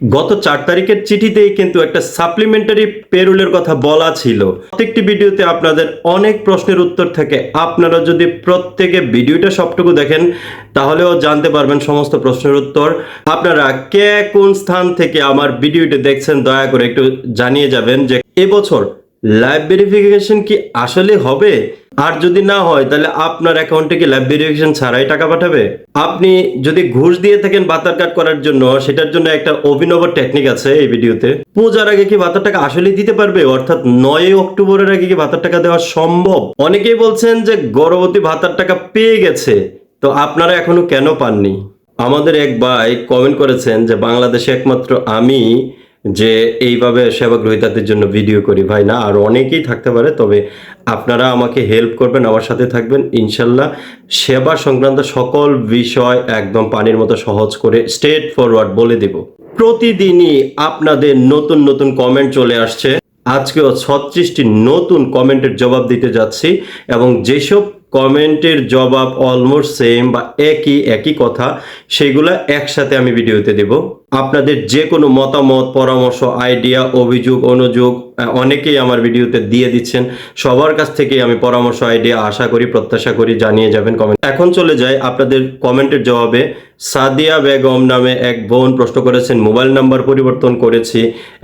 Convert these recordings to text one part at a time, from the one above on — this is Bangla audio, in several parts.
গত চার তারিখের চিঠিতেই কিন্তু একটা সাপ্লিমেন্টারি পেরুলের কথা বলা ছিল। প্রত্যেকটি ভিডিওতে আপনাদের অনেক প্রশ্নের উত্তর থাকে। আপনারা যদি প্রত্যেকে ভিডিওটা সবটুকু দেখেন, তাহলেও জানতে পারবেন সমস্ত প্রশ্নের উত্তর। আপনারা কে কোন স্থান থেকে আমার ভিডিওটি দেখছেন, দয়া করে একটু জানিয়ে যাবেন যে এবছর লাইভ ভেরিফিকেশন কি আসলে হবে? আর যদি না হয়, তাহলে আপনার অ্যাকাউন্টে কি লাইভ ভেরিফিকেশন ছাড়াই টাকা পাঠাবে? আপনি যদি ঘুষ দিয়ে থাকেন বাতার কাট করার জন্য, সেটার জন্য একটা অভিনব টেকনিক আছে এই ভিডিওতে। পূজার আগে কি ভাতার টাকা আসলে দিতে পারবে? অর্থাৎ নয় অক্টোবরের আগে কি ভাতার টাকা দেওয়া সম্ভব? অনেকেই বলছেন যে গর্ভবতী ভাতার টাকা পেয়ে গেছে। তো আপনারা এখনও কেন পাননি? আমাদের এক ভাই কমেন্ট করেছেন যে বাংলাদেশে একমাত্র আমি যে এইভাবে সেবা গ্রহীতাদের জন্য ভিডিও করি। ভাই, না, আর অনেকেই থাকতে পারে, তবে আপনারা আমাকে হেল্প করবেন, আমার সাথে থাকবেন। ইনশাল্লাহ সেবা সংক্রান্ত সকল বিষয় একদম পানির মতো সহজ করে স্ট্রেট ফরওয়ার্ড বলে দেব। প্রতিদিনই আপনাদের নতুন নতুন কমেন্ট চলে আসছে। আজকেও ছত্রিশটি নতুন কমেন্টের জবাব দিতে যাচ্ছি এবং যেসব কমেন্টের জবাব অলমোস্ট সেম বা একই একই কথা, সেগুলো একসাথে আমি ভিডিওতে দেব। আপনাদের যে কোনো মতামত, পরামর্শ আইডিয়া অভিযোগ, অনুযোগ অনেকেই আমার ভিডিওতে দিয়ে দিচ্ছেন। সবার কাছ থেকে আমি পরামর্শ আইডিয়া আশা করি, প্রত্যাশা করি, জানিয়ে যাবেন কমেন্ট এখন চলে যাই আপনাদের কমেন্টের জবাবে। সাদিয়া বেগম নামে এক বোন প্রশ্ন করেছেন, মোবাইল নাম্বার পরিবর্তন করেছি,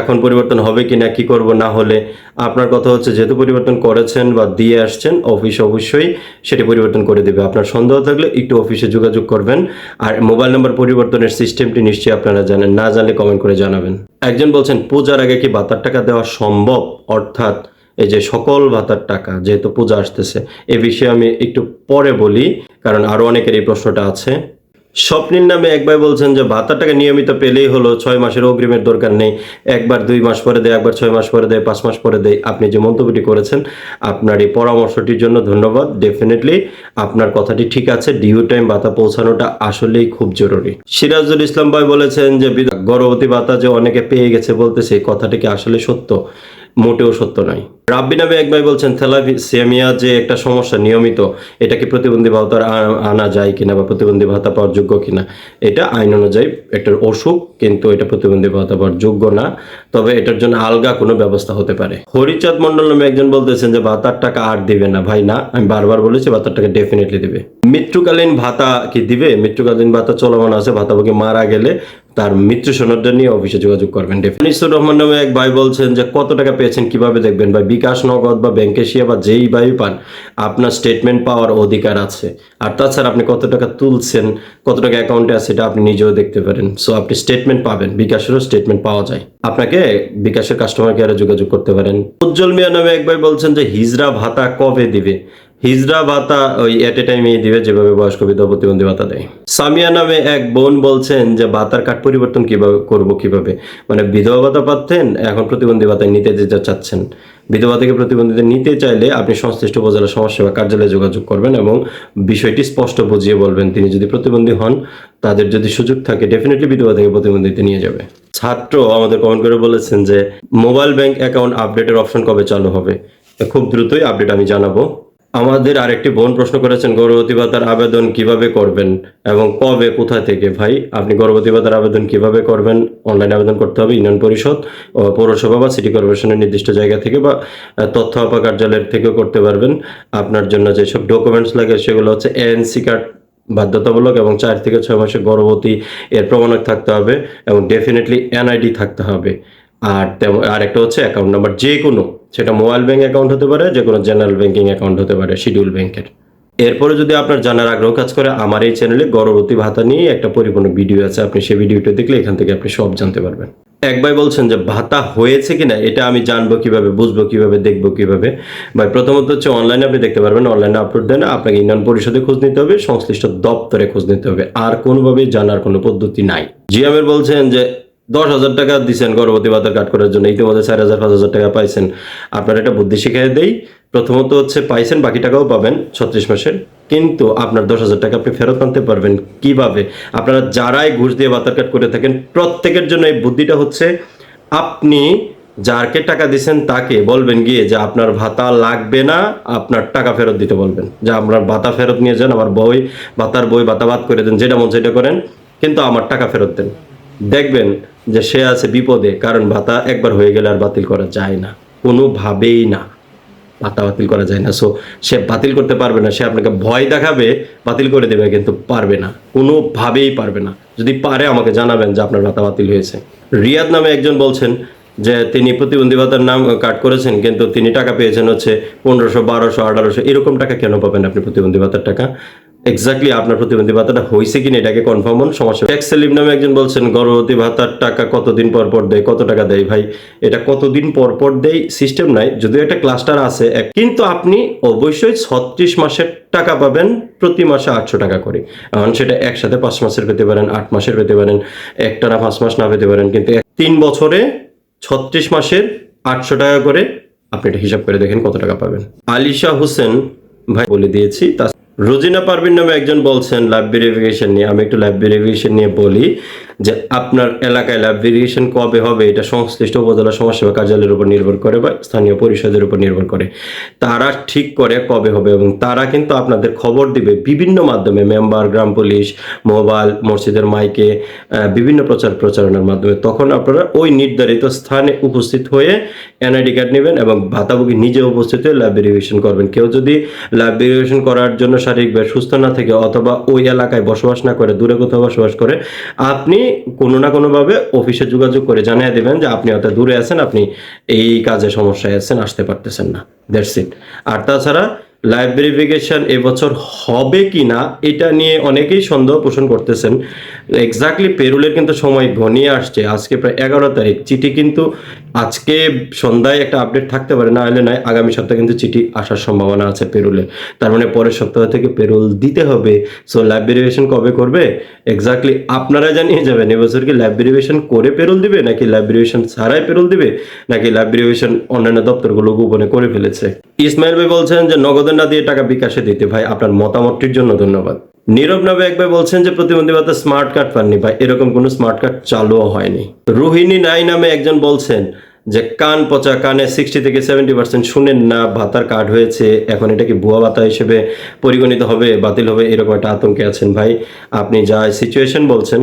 এখন পরিবর্তন হবে কিনা, কি করব না হলে? আপনার কথা হচ্ছে, যেহেতু পরিবর্তন করেছেন বা দিয়ে আসছেন অফিস অবশ্যই সেটি পরিবর্তন করে দেবে। আপনার সন্দেহ থাকলে একটু অফিসে যোগাযোগ করবেন। আর মোবাইল নাম্বার পরিবর্তনের সিস্টেমটি নিশ্চয়ই আপনারা জানেন, না জানলে কমেন্ট করে জানাবেন। একজন বলছেন, পূজার আগে কি ভাতার টাকা দেওয়া সম্ভব? অর্থাৎ এই যে সকল ভাতার টাকা, যেহেতু পূজা আসতেছে, এ বিষয়ে আমি একটু পরে বলি, কারণ আরও অনেকের এই প্রশ্নটা আছে। স্বপ্নিল নামে একবার বলছেন যে ভাতার টাকা নিয়মিত পেলেই হলো, ছয় মাসের অগ্রিমের দরকার নেই। একবার দুই মাস পরে দেয়, একবার ছয় মাস পরে দেয়, পাঁচ মাস পরে দেয়। আপনি যে মন্তব্যটি করেছেন, আপনার এই পরামর্শটির জন্য ধন্যবাদ। ডেফিনেটলি আপনার কথাটি ঠিক আছে ডিউ টাইম ভাতা পৌঁছানোটা আসলেই খুব জরুরি। সিরাজুল ইসলাম ভাই বলেছেন যে গর্ভবতী ভাতা যে অনেকে পেয়ে গেছে বলতেছে, এই কথাটি কি আসলে সত্য? মোটেও সত্য নয়। রাব্বি নামে এক ভাই বলছেন থ্যালাসেমিয়া যে একটা সমস্যা নিয়মিত, এটা কি প্রতিবন্ধী ভাতার আনা যায় কিনা বা প্রতিবন্ধী ভাতা পাওয়ার যোগ্য কিনা? এটা আইন অনুযায়ী একটা অসুখ, কিন্তু এটা প্রতিবন্ধী ভাতা পাওয়ার যোগ্য না। তবে এটার জন্য আলগা কোনো ব্যবস্থা হতে পারে। হরিচাঁদ মন্ডল নামে একজন বলতেছেন যে, ভাতার টাকা আর দিবে না ভাই, না, আমি বারবার বলেছি ভাতার টাকা ডেফিনেটলি দিবে। মৃত্যুকালীন ভাতা কি দিবে? মৃত্যুকালীন ভাতা চলমান আছে ভাতাভোগী মারা গেলে তার মৃত্যু সনদটা নিয়ে অফিসে যোগাযোগ করবেন। আনিসুর রহমান নামে এক ভাই বলছেন যে, কত টাকা পেয়েছেন? কীভাবে দেখবেন? ভাই, বিকাশ নগদ বা ব্যাংকে শিয়া বা যেই ভাই পান, আপনার স্টেটমেন্ট পাওয়ার অধিকার আছে। আর তাছাড়া আপনি কত টাকা তুলছেন, কত টাকা অ্যাকাউন্টে আছে এটা আপনি নিজেও দেখতে পারেন। সো আপনি স্টেটমেন্ট পাবেন, বিকাশেরও স্টেটমেন্ট পাওয়া যায়। আপনাকে বিকাশের কাস্টমার কেয়ারে যোগাযোগ করতে পারেন। উজ্জ্বল মিয়া নামে এক ভাই বলছেন যে হিজরা ভাতা কবে দিবে? হিজরা ভাতা ওই এট এ টাইমে দিবে, যেভাবে বয়স্ক বিধবা প্রতিবন্ধী ভাতা দেয়। সামিয়া নামে এক বোন বলছেন যে, ভাতার কাঠ পরিবর্তন কীভাবে করব কীভাবে? মানে বিধবা ভাতা পাচ্ছেন, এখন প্রতিবন্ধী ভাতায় নিতে যেতে চাচ্ছেন। বিধবা থেকে প্রতিবন্ধীতে নিতে চাইলে আপনি সংশ্লিষ্ট উপজেলা সমাজসেবা কার্যালয়ে যোগাযোগ করবেন এবং বিষয়টি স্পষ্ট বুঝিয়ে বলবেন। তিনি যদি প্রতিবন্ধী হন, তাদের যদি সুযোগ থাকে ডেফিনেটলি বিধবা থেকে প্রতিবন্ধীতে নিয়ে যাবে। ছাত্র আমাদের কমেন্ট করে বলেছেন যে মোবাইল ব্যাংক অ্যাকাউন্ট আপডেটের অপশন কবে চালু হবে? খুব দ্রুতই আপডেট আমি জানাব। আমাদের আরেকটি বোন প্রশ্ন করেছেন গর্ভবতী ভাতার আবেদন কীভাবে করবেন এবং কবে, কোথা থেকে? ভাই, আপনি গর্ভবতী ভাতার আবেদন কীভাবে করবেন? অনলাইনে আবেদন করতে হবে, ইউনিয়ন পরিষদ পৌরসভা বা সিটি কর্পোরেশনের নির্দিষ্ট জায়গা থেকে বা তথ্য আপা কার্যালয়ের থেকেও করতে পারবেন। আপনার জন্য যেসব ডকুমেন্টস লাগে, সেগুলো হচ্ছে এএনসি কার্ড বাধ্যতামূলক এবং চার থেকে ছয় মাসে গর্ভবতী এর প্রমাণক থাকতে হবে এবং ডেফিনেটলি এনআইডি থাকতে হবে। আর আর একটা হচ্ছে অ্যাকাউন্ট নাম্বার যে কোনো সেটা মোবাইল ব্যাঙ্ক অ্যাকাউন্ট হতে পারে যে কোনো জেনারেল ব্যাঙ্কিং অ্যাকাউন্ট হতে পারে শিডিউল ব্যাংকের এরপরে যদি আপনার জানার আগ্রহ কাজ করে, আমার এই চ্যানেলে গর্ভবতী ভাতা নিয়ে একটা পরিপূর্ণ ভিডিও আছে, আপনি সেই ভিডিওটা দেখলে এখান থেকে আপনি সব জানতে পারবেন। এক ভাই বলছেন যে, ভাতা হয়েছে কিনা? এটা আমি জানব কীভাবে, বুঝব কীভাবে, দেখব কীভাবে? ভাই, প্রথমত হচ্ছে অনলাইনে আপনি দেখতে পারবেন অনলাইনে আপলোড দেন, আপনাকে ইউনিয়ন পরিষদে খোঁজ নিতে হবে, সংশ্লিষ্ট দপ্তরে খোঁজ নিতে হবে। আর কোনোভাবেই জানার কোনো পদ্ধতি নাই। জিয়ামের বলছেন যে দশ হাজার টাকা দিচ্ছেন গর্ভবতী ভাতার কাট করার জন্য। ইতিমধ্যে চার হাজার, পাঁচ হাজার টাকা পাইছেন। আপনার একটা বুদ্ধি শিখিয়ে দেই। প্রথমত হচ্ছে পাইছেন, বাকি টাকাও পাবেন ছত্রিশ মাসের। কিন্তু আপনার দশ হাজার টাকা আপনি ফেরত আনতে পারবেন কীভাবে? আপনারা যারাই ঘুষ দিয়ে ভাতার কাট করে থাকেন, প্রত্যেকের জন্য এই বুদ্ধিটা হচ্ছে, আপনি যারকে টাকা দিচ্ছেন তাকে বলবেন গিয়ে যে আপনার ভাতা লাগবে না, আপনার টাকা ফেরত দিতে বলবেন। যে আপনার ভাতা ফেরত নিয়ে যান, আমার বই, ভাতার বই ভাতা বাদ করে দেন, যেটা মন সেটা করেন, কিন্তু আমার টাকা ফেরত দেন। দেখবেন যে সে আছে বিপদে, কারণ ভাতা একবার হয়ে গেলে আর বাতিল করা যায় না। কোনোভাবেই না। ভাতা বাতিল করা যায় না। সো সে বাতিল করতে পারবে না, সে আপনাকে ভয় দেখাবে, বাতিল করে দেবে, কিন্তু পারবে না। কোনোভাবেই পারবে না। যদি পারে, আমাকে জানাবেন যে আপনার ভাতা বাতিল হয়েছে। রিয়াদ নামে একজন বলছেন যে তিনি প্রতিবন্ধী ভাতার নাম কাট করেছেন, কিন্তু তিনি টাকা পেয়েছেন হচ্ছে পনেরোশো, বারোশো, আঠারোশো, এরকম টাকা কেন পাবেন আপনি প্রতিবন্ধী ভাতার টাকা? এক্স্যাক্টলি আপনার প্রতিবন্ধী ভাতাটা হয়েছে কিনা এটাকে কনফার্ম হন, সমস্যা ট্যাক্স সেলিম নামে একজন বলছেন, গর্ভবতী ভাতার টাকা কতদিন পর পর দেয়, কত টাকা দেয়? ভাই, এটা কতদিন পর পর দেয় সিস্টেম নাই, যদিও একটা ক্লাস্টার আছে কিন্তু আপনি অবশ্যই ছত্রিশ মাসের টাকা পাবেন, প্রতি মাসে আটশো টাকা করে। এখন সেটা একসাথে পাঁচ মাসের পেতে পারেন, আট মাসের পেতে পারেন একটা না পাঁচ মাস না পেতে পারেন, কিন্তু তিন বছরে ছত্রিশ মাসের আটশো টাকা করে, আপনি এটা হিসাব করে দেখেন কত টাকা পাবেন। আলিশা হোসেন, ভাই, বলে দিয়েছি তা রোজিনা পারভিন নামে একজন বলছেন ল্যাব ভেরিফিকেশন নিয়ে। আমি একটু ল্যাব ভেরিফিকেশন নিয়ে বলি। যে আপনার এলাকায় ল্যাব ভেরিফিকেশন কবে হবে, এটা সংশ্লিষ্ট উপজেলা সমাজসেবা কার্যালয়ের উপর নির্ভর করে বা স্থানীয় পরিষদের উপর নির্ভর করে। তারা ঠিক করে কবে হবে এবং তারা কিন্তু আপনাদের খবর দিবে বিভিন্ন মাধ্যমে মেম্বার গ্রাম পুলিশ মোবাইল মসজিদের মাইকে বিভিন্ন প্রচার প্রচারণার মাধ্যমে। তখন আপনারা ওই নির্ধারিত স্থানে উপস্থিত হয়ে এনআইডি কার্ড নেবেন এবং ভাতাভোগী নিজে উপস্থিত হয়ে ল্যাব ভেরিফিকেশন করবেন। কেউ যদি ল্যাব ভেরিফিকেশন করার জন্য শারীরিকভাবে সুস্থ না থেকে অথবা ওই এলাকায় বসবাস না করে, দূরে কোথাও বসবাস করে, আপনি কোনো না কোনোভাবে অফিসে যোগাযোগ করে জানিয়ে দেবেন যে আপনি অত দূরে আছেন, আপনি এই কাজে সমস্যায় আছেন, আসতে পারতেছেন না। দ্যাটস ইট আর তাছাড়া লাইভ ভেরিফিকেশন এবছর হবে কি না এটা নিয়ে অনেকেই সন্দেহ পোষণ করতেছেন। এক্স্যাক্টলি পেরুলের কিন্তু সময় ঘনিয়ে আসছে। আজকে প্রায় এগারো তারিখ। চিঠি কিন্তু আজকে সন্ধ্যায় একটা আপডেট থাকতে পারে, না হলে নয়, আগামী সপ্তাহে কিন্তু চিঠি আসার সম্ভাবনা আছে পেরুলে তার মানে পরের সপ্তাহ থেকে পেরুল দিতে হবে। সো ল্যাব ভেরিফিকেশন কবে করবে? এক্স্যাক্টলি আপনারা জানিয়ে যাবেন। এবছর কি ল্যাব করে পেরুল দিবে, নাকি ল্যাব ভেরিফিকেশন ছাড়াই পেরুল দিবে, নাকি ল্যাব ভেরিফিকেশন অন্যান্য দপ্তরগুলো গোপনে করে ফেলেছে? ইসমাইল ভাই বলছেন যে নগদে না দিয়ে টাকা বিকাশে দিতে। ভাই, আপনার মতামতটির জন্য ধন্যবাদ। নীরব নবে একবার বলছেন যে প্রতিবন্ধী ভাতা স্মার্ট কার্ড পাননি। ভাই, এরকম কোনো স্মার্ট কার্ড চালুও হয়নি। রোহিণী নাই নামে একজন বলছেন যে, কান পচা, কানে সিক্সটি থেকে সেভেন্টি পার্সেন্ট শুনেন না, ভাতার কার্ড হয়েছে, এখন এটা কি ভুয়া ভাতা হিসেবে পরিগণিত হবে, বাতিল হবে? এরকম একটা আতঙ্কে আছেন। ভাই, আপনি যা সিচুয়েশন বলছেন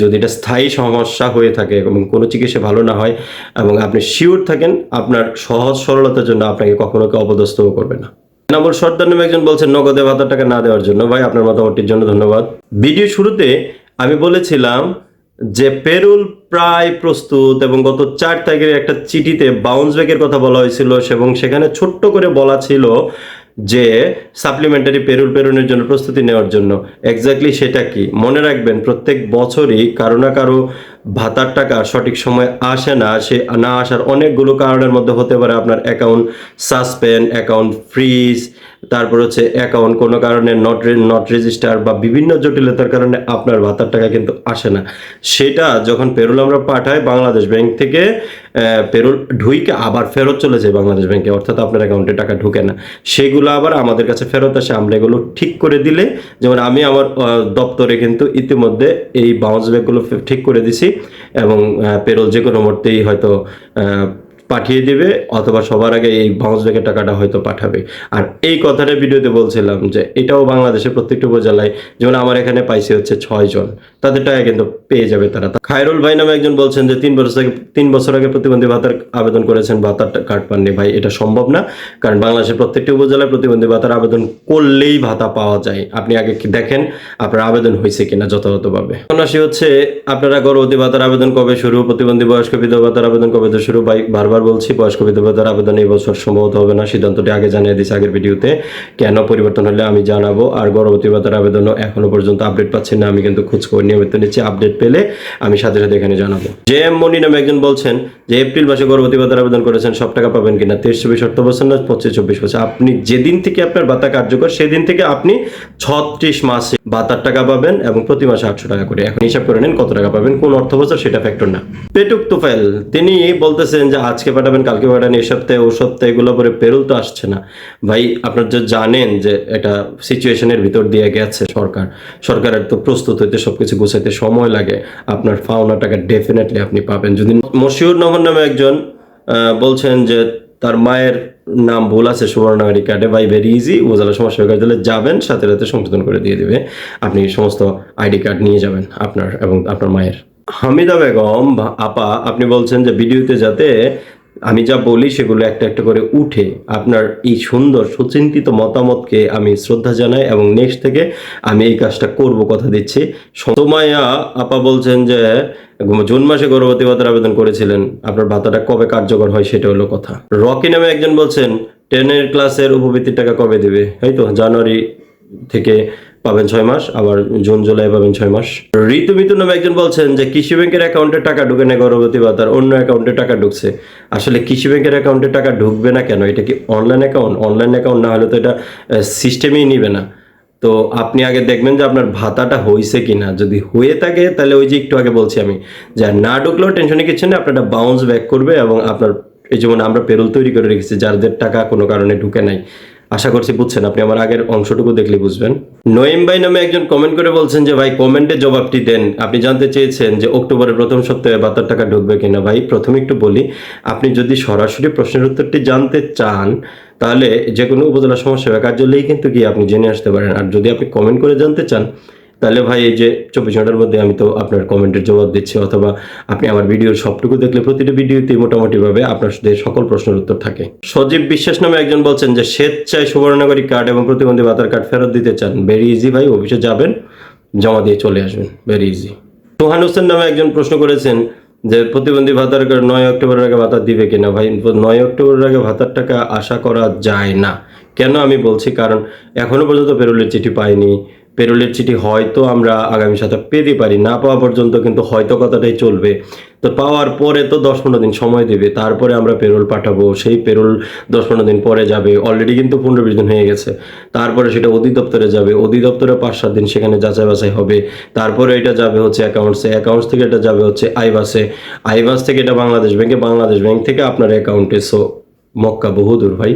যদি এটা স্থায়ী সমস্যা হয়ে থাকে এবং কোনো চিকিৎসা ভালো না হয় এবং আপনি শিওর থাকেন, আপনার সহজ সরলতার জন্য আপনাকে কখনো কেউ অপদস্থও করবে না। নম্বর সর্দার নামে একজন বলছেন, নগদে ভাতার টাকা না দেওয়ার জন্য। ভাই, আপনার মতামতটির জন্য ধন্যবাদ। ভিডিও শুরুতে আমি বলেছিলাম যে, পেরুল প্রায় প্রস্তুত এবং গত চার তারিখের একটা চিঠিতে বাউন্স ব্যাকের কথা বলা হয়েছিল এবং সেখানে ছোট্ট করে বলা ছিল যে সাপ্লিমেন্টারি পেরুল পেরুনের জন্য প্রস্তুতি নেওয়ার জন্য। এক্স্যাক্টলি সেটা কি? মনে রাখবেন, প্রত্যেক বছরই কারও না কারও ভাতার টাকা সঠিক সময় আসে না, সে না আসার অনেকগুলো কারণের মধ্যে হতে পারে আপনার অ্যাকাউন্ট সাসপেন্ড অ্যাকাউন্ট ফ্রিজ তারপর হচ্ছে অ্যাকাউন্ট কোনো কারণে নট নট রেজিস্টার বা বিভিন্ন জটিলতার কারণে আপনার ভাতার টাকা কিন্তু আসে না। সেটা যখন পেরুল আমরা পাঠাই, বাংলাদেশ ব্যাংক থেকে পেরুল ঢুইকে আবার ফেরত চলে যায় বাংলাদেশ ব্যাংকে অর্থাৎ আপনার অ্যাকাউন্টে টাকা ঢুকে না। সেগুলো আবার আমাদের কাছে ফেরত আসে। আমরা এগুলো ঠিক করে দিলে, যেমন আমি আমার দপ্তরে কিন্তু ইতিমধ্যে এই বাউন্স ব্যাগগুলো ঠিক করে দিছি এবং পেরোল যে কোনো মুহূর্তেই হয়তো পাঠিয়ে দিবে অথবা সবার আগে এই বাউন্স ব্যাগের টাকাটা হয়তো পাঠাবে। আর এই কথাটা ভিডিওতে বলছিলাম যে এটাও বাংলাদেশের প্রত্যেকটা উপজেলায়, যেমন আমার এখানে পাইছে হচ্ছে ছয় জন, তাদের টাকা কিন্তু পেয়ে যাবে তারা। খায়রুল ভাই নামে একজন বলছেন যে তিন বছর আগে, তিন বছর আগে প্রতিবন্ধী ভাতার আবেদন করেছেন, ভাতার কার্ড পাননি। ভাই, এটা সম্ভব না, কারণ বাংলাদেশের প্রত্যেকটি উপজেলায় প্রতিবন্ধী ভাতার আবেদন করলেই ভাতা পাওয়া যায়। আপনি আগে দেখেন আপনার আবেদন হয়েছে কিনা যথাযথভাবে। আসি হচ্ছে, আপনারা গর্ভবতী ভাতার আবেদন কবে শুরু, প্রতিবন্ধী বয়স্ক বিধবা ভাতার আবেদন কবে শুরু? ভাই, বারবার বলছি, বয়স্ক বিধবা ভাতার আবেদন এই বছর সম্ভবত হবে না। সিদ্ধান্তটি আগে জানিয়ে দিয়েছি আগের ভিডিওতে। কেন পরিবর্তন হলে আমি জানাব। আর গর্ভবতী ভাতার আবেদনও এখনও পর্যন্ত আপডেট পাচ্ছি না। আমি কিন্তু খোঁজ খবর নিয়মিত নিচ্ছি। আপডেট পেলে আমি সাথে সাথে এখানে জানাব। জে এম মনি নামে একজন বলছেন যে, এপ্রিল মাসে গর্ভবতী ভাতার আবেদন করেছেন, সব টাকা পাবেন কিনা? তেইশ, চব্বিশ অর্থ বছর না, পঁচিশ, চব্বিশ বছর? আপনি যেদিন থেকে আপনার ভাতা কার্যকর, সেদিন থেকে আপনি ছত্রিশ মাসে ভাতার টাকা পাবেন এবং প্রতি মাসে আটশো টাকা করে। এখন হিসাব করে নেন কত টাকা পাবেন, কোন অর্থ বছর সেটা ফ্যাক্টর না। পেটুক তোফাইল তিনি বলতেছেন যে, আজকে পাঠাবেন, কালকে পাঠান, এই সপ্তাহে, ও সপ্তাহে, এগুলো পরে পেরুল তো আসছে না। ভাই, আপনার যে জানেন যে একটা সিচুয়েশনের ভিতর দিয়ে গেছে সরকার, সরকারের তো প্রস্তুত হইতে সবকিছু গুছাইতে সময় লাগে। আপনার পাওনা টাকা ডেফিনেটলি আপনি পাবেন। যদি মশিউর নহর নামে একজন বলছেন যে তার মায়ের নাম ভুল আছে সুবর্ণাগারী কার্ডে বাই ভেরি ইজি উপজেলা সমস্যা কার্যালয়ে যাবেন, সাথে সাথে সংশোধন করে দিয়ে দিবে। আপনি সমস্ত আইডি কার্ড নিয়ে যাবেন আপনার এবং আপনার মায়ের। হামিদা বেগম আপা, আপনি বলছেন যে ভিডিওতে যাতে আমি যা বলি সেগুলো একটা একটা করে উঠে আপনার এই সুন্দর, সুচিন্তিত মতামতকে আমি শ্রদ্ধা জানাই এবং নেক্সট থেকে আমি এই কাজটা করব কথা দিচ্ছি। সোমাইয়া আপা বলছেন যে জুন মাসে গর্ভবতী ভাতার আবেদন করেছিলেন। আপনার ভাতাটা কবে কার্যকর হয় সেটা হলো কথা। রকি নামে একজন বলছেন, টেনের ক্লাসের উপবৃত্তির টাকা কবে দেবে? এই তো, জানুয়ারি থেকে পাবেন ছয় মাস, আবার জুন, জুলাই পাবেন ছয় মাস। ঋতু মিতু নামে একজন বলছেন যে, কৃষি ব্যাংকের অ্যাকাউন্টে টাকা ঢুকে না গর্ভবতী ভাতার অন্য অ্যাকাউন্টে টাকা ঢুকছে। আসলে কৃষি ব্যাংকের অ্যাকাউন্টে টাকা ঢুকবে না কেন? এটা কি অনলাইন অ্যাকাউন্ট? অনলাইন অ্যাকাউন্ট না হলে তো এটা সিস্টেমেই নিবে না। তো আপনি আগে দেখবেন যে আপনার ভাতাটা হয়েছে কিনা। যদি হয়ে থাকে, তাহলে ওই যে একটু আগে বলছি আমি, যে না ঢুকলেও টেনশনে কিছু নেই, আপনারটা বাউন্স ব্যাক করবে এবং আপনার, এই যেমন আমরা পেরোল তৈরি করে রেখেছি যাদের টাকা কোনো কারণে ঢুকে নাই আশা করছি বুঝছেন, আপনি আমার আগের অংশটুকু দেখলে বুঝবেন। নয়েম ভাই নামে একজন কমেন্ট করে বলছেন যে, ভাই কমেন্টে জবাবটি দেন। আপনি জানতে চেয়েছেন যে, অক্টোবরের প্রথম সপ্তাহে বাতার টাকা ঢুকবে কিনা। ভাই, প্রথমে একটু বলি, আপনি যদি সরাসরি প্রশ্নের উত্তরটি জানতে চান, তাহলে যে কোনো উপজেলা সমস্যা কার্যালয়েই কিন্তু গিয়ে আপনি জেনে আসতে পারেন। আর যদি আপনি কমেন্ট করে জানতে চান তাহলে ভাই এই যে চব্বিশ ঘণ্টার মধ্যে আমি তো আপনার কমেন্টের জবাব দিচ্ছি, অথবা আপনি আমার ভিডিওর সবটুকু দেখলে প্রতিটা ভিডিওতে মোটামুটিভাবে আপনার সাথে সকল প্রশ্নের উত্তর থাকে। সজীব বিশ্বাস নামে একজন বলছেন যে, স্বেচ্ছায় সুবর্ণনাগরিক কার্ড এবং প্রতিবন্ধী ভাতার কার্ড ফেরত দিতে চান। ভেরি ইজি ভাই, অফিসে যাবেন, জমা দিয়ে চলে আসবেন। ভেরি ইজি সোহান হোসেন নামে একজন প্রশ্ন করেছেন যে, প্রতিবন্ধী ভাতার কার্ড নয় অক্টোবরের আগে ভাতা দিবে কিনা? ভাই, নয় অক্টোবরের আগে ভাতার টাকা আশা করা যায় না। কেন আমি বলছি? কারণ এখনও পর্যন্ত পেরোলের চিঠি পাইনি। পেরোলের চিঠি হয়তো আমরা আগামী সপ্তাহে পেতে পারি, না পাওয়া পর্যন্ত কিন্তু হয়তো কথাটাই চলবে। তো পাওয়ার পরে তো দশ পনেরো দিন সময় দেবে, তারপরে আমরা পেরোল পাঠাবো, সেই পেরোল দশ পনেরো দিন পরে যাবে অলরেডি কিন্তু পনেরো বিশ দিন হয়ে গেছে। তারপরে সেটা অধিদপ্তরে যাবে, অধিদপ্তরে পাঁচ সাত দিন সেখানে যাচাই বাছাই হবে। তারপরে এটা যাবে হচ্ছে অ্যাকাউন্টসে অ্যাকাউন্টস থেকে এটা যাবে হচ্ছে আইবাসে আইবাস থেকে এটা বাংলাদেশ ব্যাংকে, বাংলাদেশ ব্যাংক থেকে আপনার অ্যাকাউন্টে সো মক্কা বহুদূর ভাই।